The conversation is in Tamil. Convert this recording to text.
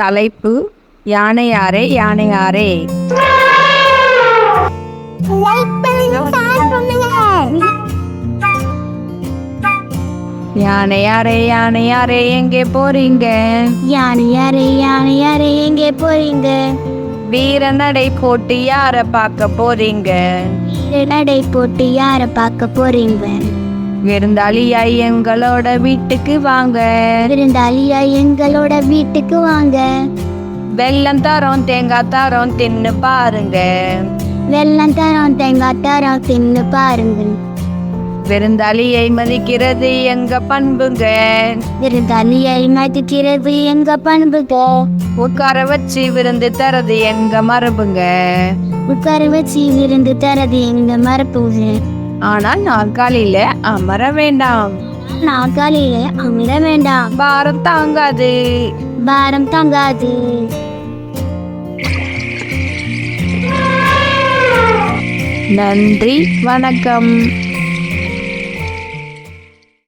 தலைப்பு யானையாரே யானையாரே. யானையாரே யானையாரே எங்கே போறீங்க? யானை யாரே யானை யாரே எங்கே போறீங்க? வீர நடை போட்டு யார பார்க்க போறீங்க? வீர நடை போட்டு யாரை பார்க்க போறீங்க? விருந்தாளியா எங்களோட வீட்டுக்கு வாங்க. விருந்தாளியா எங்களோட வீட்டுக்கு வாங்க. வெல்லம் தரோம் தேங்காய் தரோம் தின்னு பாருங்க. வெள்ளம் தரோம் தேங்காய் தரோம் தின்னு பாருங்க. விருந்தாளியை மதிக்கிறது எங்க பண்புங்க? விருந்தாளியை மதிக்கிறது எங்க பண்புக உட்கார வச்சு விருந்து தரது எங்க மரபுங்க? உட்கார வச்சு விருந்து தரது எங்க மரப்புங்க ஆனால் நாற்காலியில அமர வேண்டாம். நாற்காலியில அமிர வேண்டாம். பாரம் தாங்காது. பாரம் தாங்காது. நன்றி வணக்கம்.